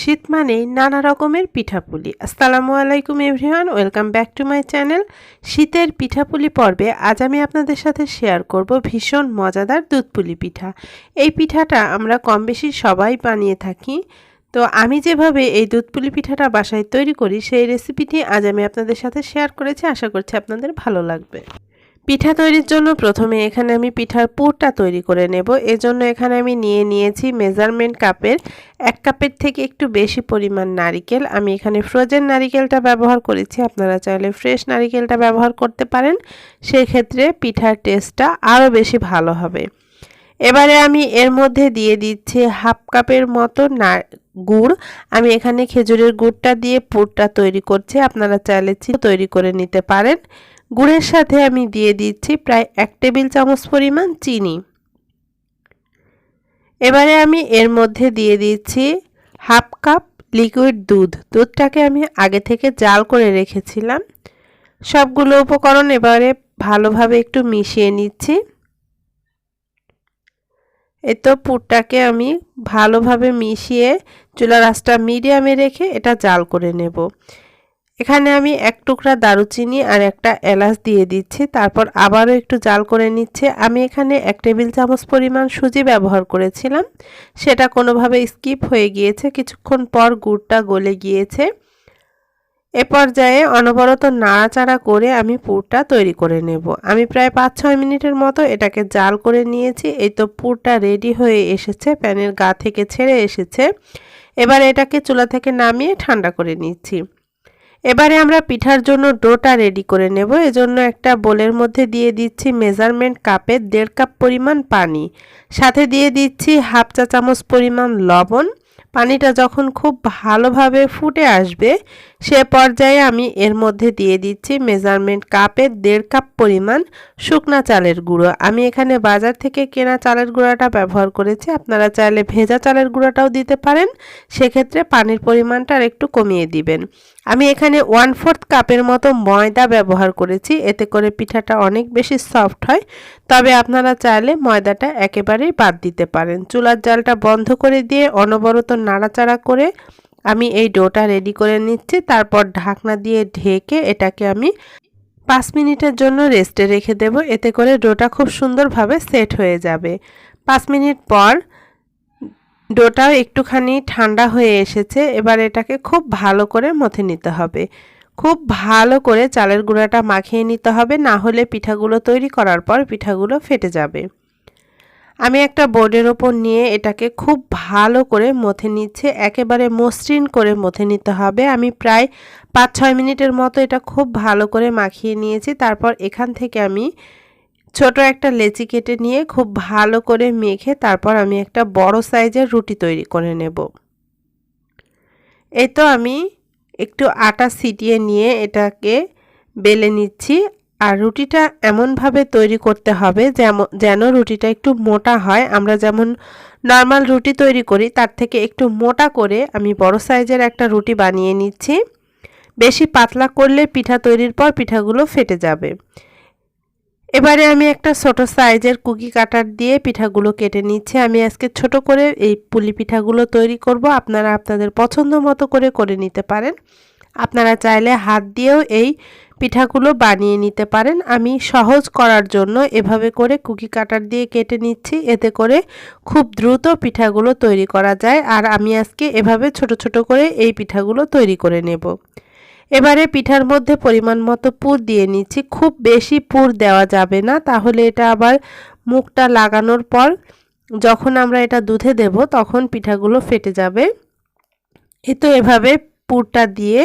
শীত মানেই নানা রকমের পিঠাপুলি। আসসালামু আলাইকুম everyone, welcome back to my channel. শীতের পিঠাপুলি পর্বে আজ আমি আপনাদের সাথে শেয়ার করব ভীষণ মজাদার দুধপুলি পিঠা। এই পিঠাটা আমরা কম বেশি সবাই বানিয়ে থাকি। তো আমি যেভাবে এই দুধপুলি পিঠাটা বাসায় তৈরি করি, সেই রেসিপিটি আজ আমি আপনাদের সাথে শেয়ার করেছি। আশা করছি আপনাদের ভালো লাগবে। পিঠা তৈরির জন্য প্রথমে এখানে আমি পিঠার পুরটা তৈরি করে নেব। এজন্য এখানে আমি নিয়ে নিয়েছি মেজারমেন্ট কাপের এক কাপের থেকে একটু বেশি পরিমাণ নারিকেল। আমি এখানে ফ্রোজেন নারিকেলটা ব্যবহার করেছি। আপনারা চাইলে ফ্রেশ নারিকেলটা ব্যবহার করতে পারেন। সেক্ষেত্রে পিঠার টেস্টটা আরও বেশি ভালো হবে। এবারে আমি এর মধ্যে দিয়ে দিচ্ছি হাফ কাপের মতো না, গুড়। আমি এখানে খেজুরের গুড়টা দিয়ে পুরটা তৈরি করছি। আপনারা চাইলে তৈরি করে নিতে পারেন। গুড়ের সাথে আমি দিয়ে দিচ্ছি প্রায় এক টেবিল চামচ পরিমাণ চিনি। এবারে আমি এর মধ্যে দিয়ে দিচ্ছি হাফ কাপ লিকুইড দুধ। দুধটাকে আমি আগে থেকে জাল করে রেখেছিলাম। সবগুলো উপকরণ এবারে ভালোভাবে একটু মিশিয়ে নিচ্ছি। এ তো পুরটাকে আমি ভালোভাবে মিশিয়ে চুলার আঁচটা মিডিয়ামে রেখে এটা জাল করে নেব। এখানে আমি এক টুকরা দারুচিনি আর একটা এলাচ দিয়ে দিচ্ছি, তারপর আবারও একটু জাল করে নিচ্ছে। আমি এখানে এক টেবিল চামচ পরিমাণ সুজি ব্যবহার করেছিলাম, সেটা কোনোভাবে স্কিপ হয়ে গিয়েছে, কিছুক্ষণ পর গুড়টা গলে গিয়েছে। এ পর্যায়ে অনবরত নাড়াচাড়া করে আমি পুরটা তৈরি করে নেব। আমি প্রায় পাঁচ ছয় মিনিটের মতো এটাকে জাল করে নিয়েছি, এই তো পুরটা রেডি হয়ে এসেছে, প্যানের গা থেকে ছেড়ে এসেছে। এবার এটাকে চুলা থেকে নামিয়ে ঠান্ডা করে নিচ্ছি। এবারে আমরা পিঠার জন্য ডোটা রেডি করে নেব। এজন্য একটা বোলের মধ্যে দিয়ে দিচ্ছি মেজারমেন্ট কাপের দেড় কাপ পরিমাণ পানি। সাথে দিয়ে দিচ্ছি হাফ চা চামচ পরিমাণ লবণ। পানিটা যখন খুব ভালোভাবে ফুটে আসবে, সে পর্যায়ে আমি এর মধ্যে দিয়ে দিচ্ছি মেজারমেন্ট কাপের দেড় কাপ পরিমাণ শুকনা চালের গুঁড়ো। আমি এখানে বাজার থেকে কেনা চালের গুঁড়াটা ব্যবহার করেছি। আপনারা চাইলে ভেজা চালের গুঁড়াটাও দিতে পারেন। সেক্ষেত্রে পানির পরিমাণটা আর একটু কমিয়ে দিবেন। আমি এখানে ওয়ান ফোর্থ কাপের মতো ময়দা ব্যবহার করেছি। এতে করে পিঠাটা অনেক বেশি সফট হয়। তবে আপনারা চাইলে ময়দাটা একেবারেই বাদ দিতে পারেন। চুলার জালটা বন্ধ করে দিয়ে অনবরত নাড়াচাড়া করে আমি এই ডোটা রেডি করে নিচ্ছি। তারপর ঢাকনা দিয়ে ঢেকে এটাকে আমি পাঁচ মিনিটের জন্য রেস্টে রেখে দেব। এতে করে ডোটা খুব সুন্দরভাবে সেট হয়ে যাবে। পাঁচ মিনিট পর ডোটাও একটুখানি ঠান্ডা হয়ে এসেছে, এবার এটাকে খুব ভালো করে মথে নিতে হবে। খুব ভালো করে চালের গুঁড়াটা মাখিয়ে নিতে হবে, না হলে পিঠাগুলো তৈরি করার পর পিঠাগুলো ফেটে যাবে। আমি একটা বোর্ডের ওপর নিয়ে এটাকে খুব ভালো করে মথে নিচ্ছে, একেবারে মসৃণ করে মথে নিতে হবে। আমি প্রায় পাঁচ ছয় মিনিটের মতো এটা খুব ভালো করে মাখিয়ে নিয়েছি, তারপর এখান থেকে আমি ছোট একটা লেচি কেটে নিয়ে খুব ভালো করে মেখে তারপর আমি একটা বড় সাইজের রুটি তৈরি করে নেব। এই তো আমি একটু আটা ছিটিয়ে নিয়ে এটাকে বেলে নিচ্ছি। আর রুটিটা এমনভাবে তৈরি করতে হবে যেমন যেন রুটিটা একটু মোটা হয়। আমরা যেমন নর্মাল রুটি তৈরি করি, তার থেকে একটু মোটা করে আমি বড় সাইজের একটা রুটি বানিয়ে নিচ্ছি। বেশি পাতলা করলে পিঠা তৈরির পর পিঠাগুলো ফেটে যাবে। এবারে আমি একটা ছোট সাইজের কুকি কাটার দিয়ে পিঠাগুলো কেটে নিচ্ছি। আমি আজকে ছোট করে এই পুলি পিঠাগুলো তৈরি করব। আপনারা আপনাদের পছন্দ মতো করে করে নিতে পারেন। আপনারা চাইলে হাত দিয়েও এই পিঠাগুলো বানিয়ে নিতে পারেন। আমি সহজ করার জন্য এভাবে করে কুকি কাটার দিয়ে কেটে নিচ্ছি। এতে করে খুব দ্রুত পিঠাগুলো তৈরি করা যায়। আর আমি আজকে এভাবে ছোট ছোট করে এই পিঠাগুলো তৈরি করে নেব। এবারে পিঠার মধ্যে পরিমাণ মতো পুর দিয়ে নিচ্ছি। খুব বেশি পুর দেওয়া যাবে না, তাহলে এটা আবার মুখটা লাগানোর পর যখন আমরা এটা দুধে দেব, তখন পিঠাগুলো ফেটে যাবে। এ তো এভাবে পুরটা দিয়ে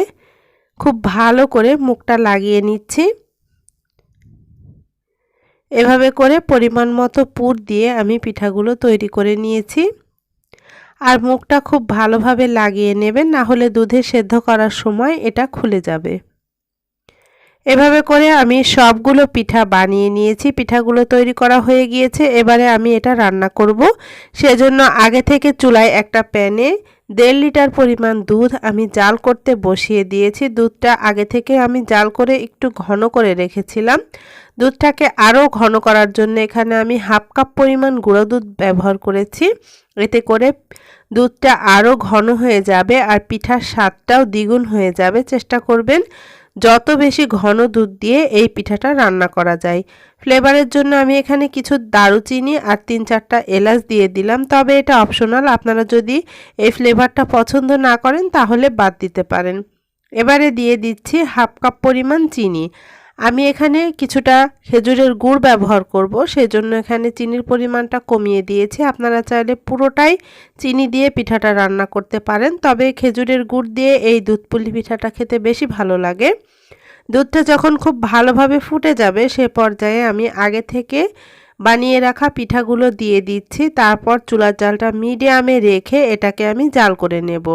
খুব ভালো করে মুখটা লাগিয়ে নিচ্ছি। এভাবে করে পরিমাণ মতো পুর দিয়ে আমি পিঠাগুলো তৈরি করে নিয়েছি। আর মুখটা খুব ভালোভাবে লাগিয়ে নেবেন, না হলে দুধে সেদ্ধ করার সময় এটা খুলে যাবে। এভাবে করে আমি সবগুলো পিঠা বানিয়ে নিয়েছি। পিঠাগুলো তৈরি করা হয়ে গিয়েছে। এবারে আমি এটা রান্না করব। সেজন্য আগে থেকে চুলায় একটা প্যানে দেড় লিটার পরিমাণ দুধ আমি জাল করতে বসিয়ে দিয়েছি। দুধটা আগে থেকে আমি জাল করে একটু ঘন করে রেখেছিলাম। দুধটাকে আরও ঘন করার জন্য এখানে আমি হাফ কাপ পরিমাণ গুঁড়ো দুধ ব্যবহার করেছি। এতে করে দুধটা আরও ঘন হয়ে যাবে আর পিঠার স্বাদটাও দ্বিগুণ হয়ে যাবে, চেষ্টা করবেন যত বেশি ঘন দুধ দিয়ে এই পিঠাটা রান্না করা যায়। ফ্লেভারের জন্য আমি এখানে কিছু দারুচিনি আর তিন চারটা এলাচ দিয়ে দিলাম, তবে এটা অপশনাল, আপনারা যদি এই ফ্লেভারটা পছন্দ না করেন তাহলে বাদ দিতে পারেন। এবারে দিয়ে দিচ্ছি হাফ কাপ পরিমাণ চিনি। আমি এখানে কিছুটা খেজুরের গুড় ব্যবহার করব সেই জন্য এখানে চিনির পরিমাণটা কমিয়ে দিয়েছি। আপনারা চাইলে পুরোটাই চিনি দিয়ে পিঠাটা রান্না করতে পারেন, তবে খেজুরের গুড় দিয়ে এই দুধ পুলি পিঠাটা খেতে বেশি ভালো লাগে। দুধটা যখন খুব ভালোভাবে ফুটে যাবে, সে পর্যায়ে আমি আগে থেকে বানিয়ে রাখা পিঠাগুলো দিয়ে দিচ্ছি। তারপর চুলার জালটা মিডিয়ামে রেখে এটাকে আমি জাল করে নেব।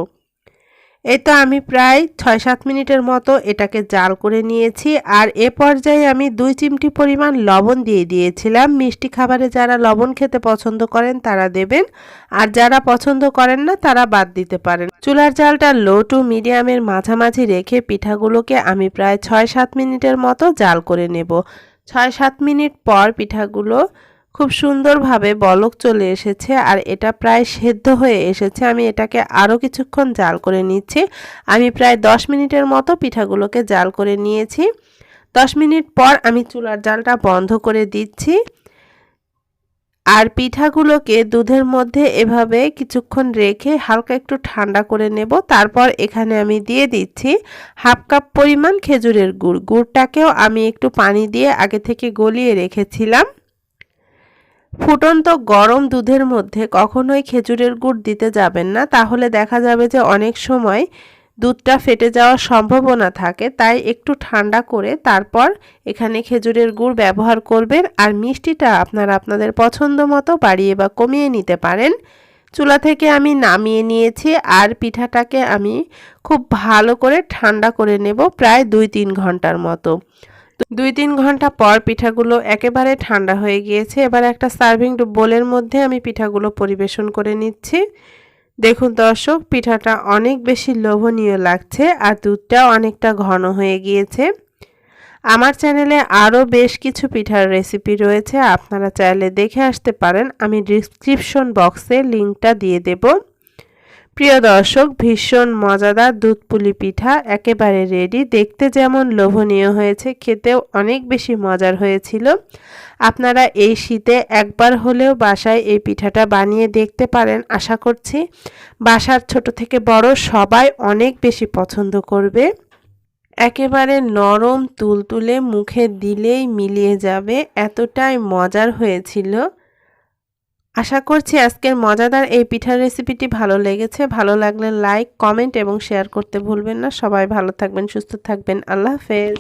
এই তো আমি প্রায় ছয় সাত মিনিটের মতো এটাকে জাল করে নিয়েছি। আর এ পর্যায়ে আমি দুই চিমটি পরিমাণ লবণ দিয়ে দিয়েছিলাম। মিষ্টি খাবারে যারা লবণ খেতে পছন্দ করেন তারা দেবেন। আর যারা পছন্দ করেন না, তারা বাদ দিতে পারেন। চুলার জালটা লো টু মিডিয়ামের মাঝামাঝি রেখে পিঠাগুলোকে আমি প্রায় ছয় সাত মিনিটের মতো জাল করে নেব। ছয় সাত মিনিট পর পিঠাগুলো খুব সুন্দরভাবে বলক চলে এসেছে আর এটা প্রায় সেদ্ধ হয়ে এসেছে। আমি এটাকে আরও কিছুক্ষণ জাল করে নিচ্ছি। আমি প্রায় দশ মিনিটের মতো পিঠাগুলোকে জাল করে নিয়েছি। দশ মিনিট পর আমি চুলার জালটা বন্ধ করে দিচ্ছি। আর পিঠাগুলোকে দুধের মধ্যে এভাবে কিছুক্ষণ রেখে হালকা একটু ঠান্ডা করে নেব। তারপর এখানে আমি দিয়ে দিচ্ছি হাফ কাপ পরিমাণ খেজুরের গুড়। গুড়টাকেও আমি একটু পানি দিয়ে আগে থেকে গলিয়ে রেখেছিলাম। ফুটন্ত গরম দুধের মধ্যে কখনোই খেজুরের গুড় দিতে যাবেন না। তাহলে দেখা যাবে যে অনেক সময় দুধটা ফেটে যাওয়ার সম্ভাবনা থাকে, তাই একটু ঠান্ডা করে তারপর এখানে খেজুরের গুড় ব্যবহার করবেন আর মিষ্টিটা আপনারা আপনাদের পছন্দ মতো বাড়িয়ে বা কমিয়ে নিতে পারেন। চুলা থেকে আমি নামিয়ে নিয়েছি আর পিঠাটাকে আমি খুব ভালো করে ঠান্ডা করে নেব প্রায় দুই তিন ঘণ্টার মতো। দুই তিন ঘণ্টা পর পিঠাগুলো একেবারে ঠান্ডা হয়ে গিয়েছে। এবার একটা সার্ভিং বোলের মধ্যে আমি পিঠাগুলো পরিবেশন করে নিচ্ছি। দেখুন দর্শক, পিঠাটা অনেক বেশি লোভনীয় লাগছে আর দুধটাও অনেকটা ঘন হয়ে গিয়েছে। আমার চ্যানেলে আরও বেশ কিছু পিঠার রেসিপি রয়েছে, আপনারা চাইলে দেখে আসতে পারেন। আমি ডিসক্রিপশন বক্সে লিঙ্কটা দিয়ে দেবো। প্রিয় দর্শক, ভীষণ মজাদার দুধ পুলি পিঠা, একেবারে রেডি দেখতে যেমন লোভনীয় হয়েছে, খেতেও অনেক বেশি মজার হয়েছিল। আপনারা এই শীতে একবার হলেও বাসায় এই পিঠাটা বানিয়ে দেখতে পারেন, আশা করছি। বাসার ছোট থেকে বড় সবাই অনেক বেশি পছন্দ করবে। একেবারে নরম, তুলতুলে, মুখে দিলেই মিলিয়ে যাবে। এতটাই মজার হয়েছিল। আশা করছি আজকের মজাদার এই পিঠার রেসিপিটি ভালো লেগেছে। ভালো লাগলে লাইক কমেন্ট এবং শেয়ার করতে ভুলবেন না। সবাই ভালো থাকবেন, সুস্থ থাকবেন। আল্লাহ হাফেজ।